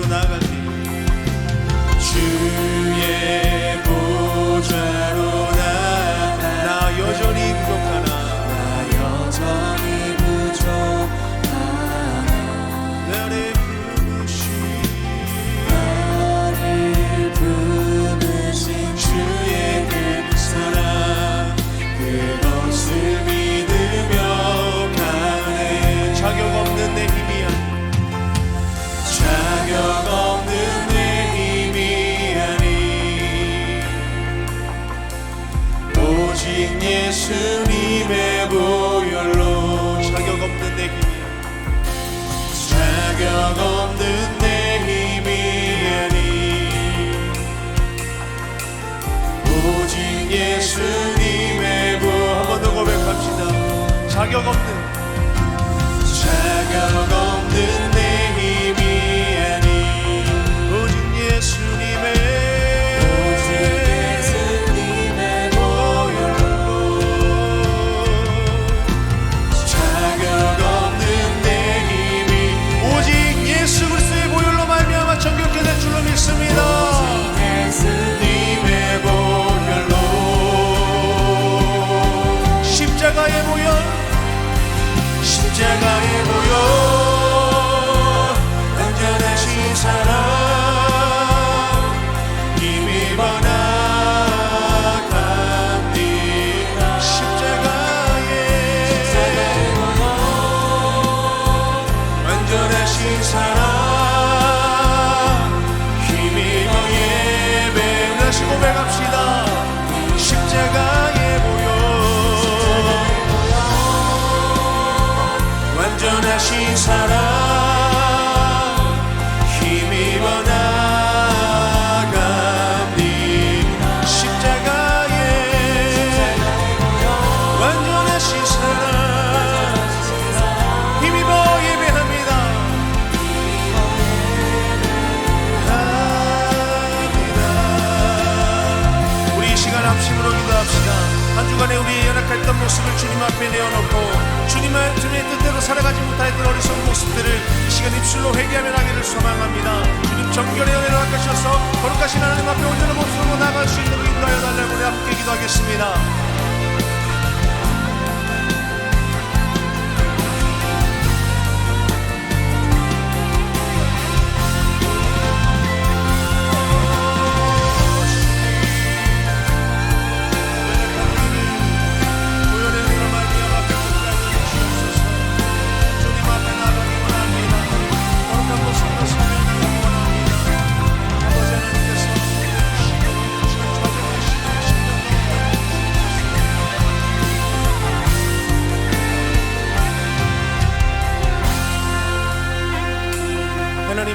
do nada 자격 없는 주님에 내어놓고 주님의 주님의 뜻대로 살아가지 못하였던 어리석은 모습들을 이 시간 입술로 회개하며 나기를 소망합니다. 주님 정결의 은혜로 아셔서 거룩하신 하나님 앞에 온전한 모습으로 나갈 수 있도록 인도하여 달라고 우리 함께 기도하겠습니다.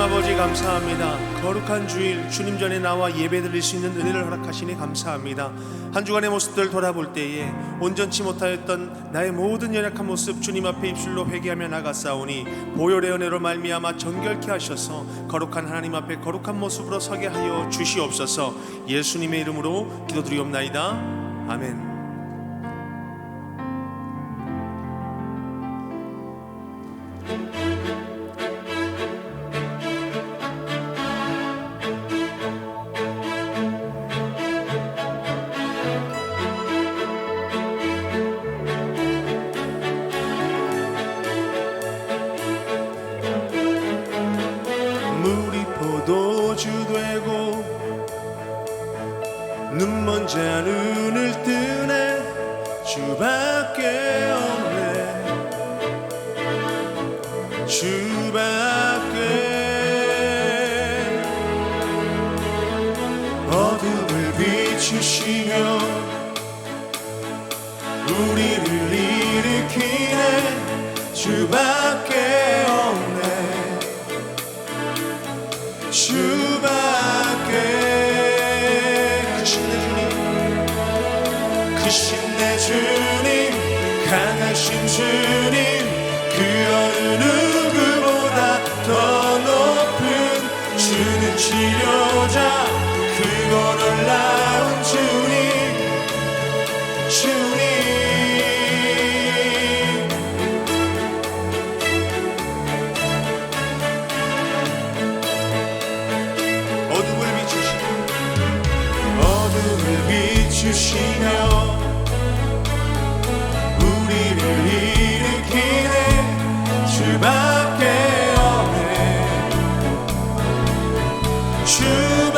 아버지 감사합니다. 거룩한 주일 주님 전에 나와 예배드릴 수 있는 은혜를 허락하시니 감사합니다. 한 주간의 모습들 돌아볼 때에 온전치 못하였던 나의 모든 연약한 모습 주님 앞에 입술로 회개하며 나가사오니 보혈의 은혜로 말미암아 정결케 하셔서 거룩한 하나님 앞에 거룩한 모습으로 서게 하여 주시옵소서. 예수님의 이름으로 기도드리옵나이다. 아멘. 주밖에 어둠을 비추시며 우리를 일으키네. 주밖에 없네. 주밖에 크신 내 주님. 크신 내 주님. 강하신 주님. 그는 치료자 그거를 나 you.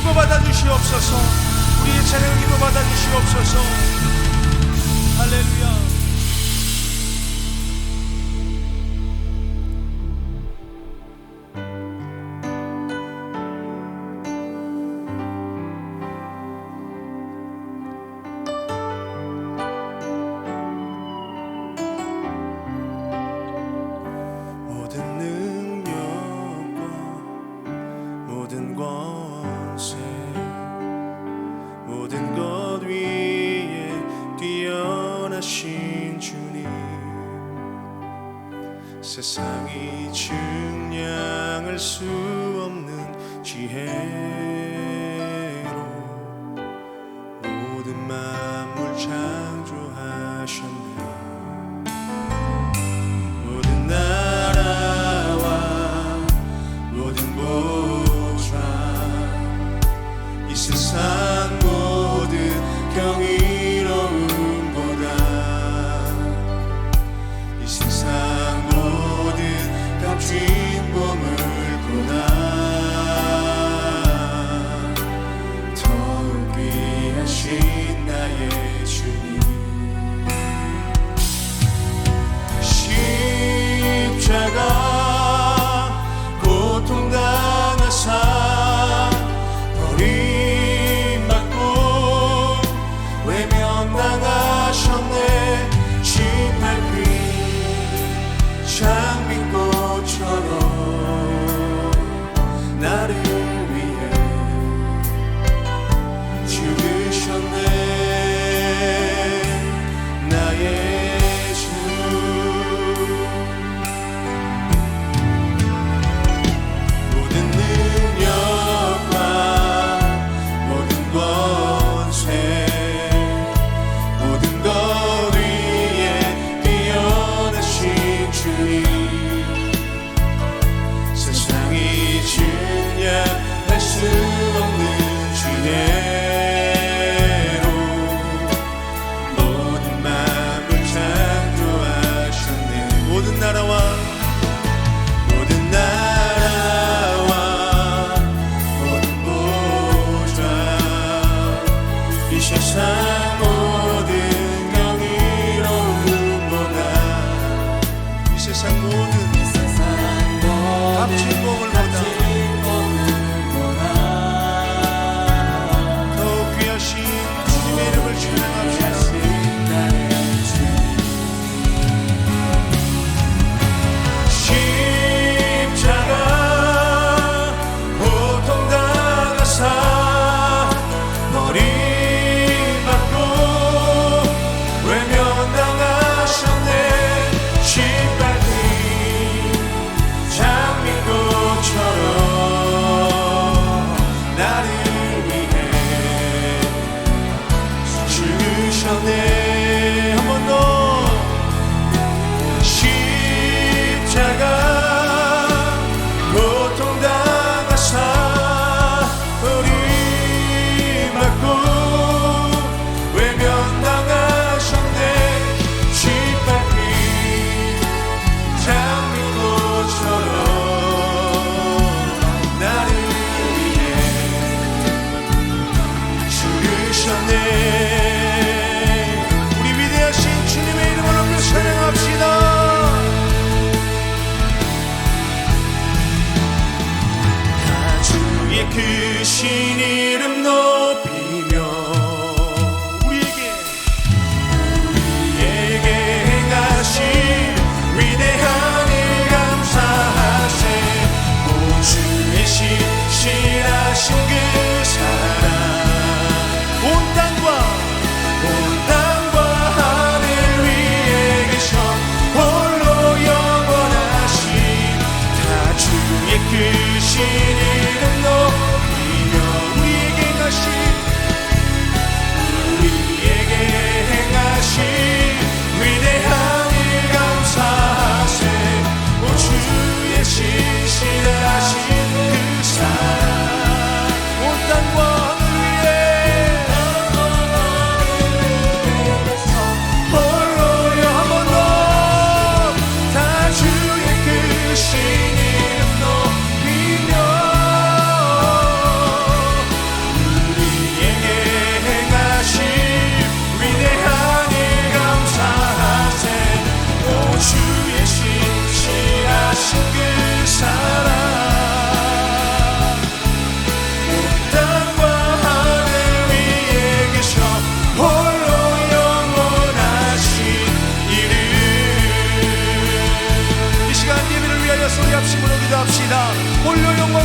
기뻐받아 주시옵소서. 우리의 재능을 기뻐받아 주시옵소서. 할렐루야. 세상이 증량할 수 없는 지혜. 크신 이름 너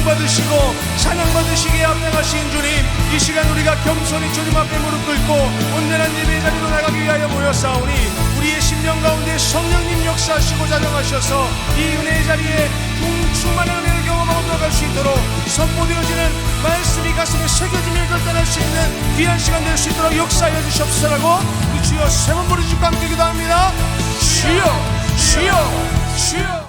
받으시고 찬양 받으시기에 합당하신 주님 이 시간 우리가 겸손히 주님 앞에 무릎 꿇고 온전한 예배 자리로 나가기 위하여 모였사오니 우리의 심령 가운데 성령님 역사하시고 자정하셔서 이 은혜의 자리에 충만한 은혜를 경험하고 들어갈 수 있도록 선포되어지는 말씀이 가슴에 새겨지며 결단할 수 있는 귀한 시간 될 수 있도록 역사하여 주시옵소서라고 우리 주여 세번 부르짖고 함께 기도합니다. 주여 주여 주여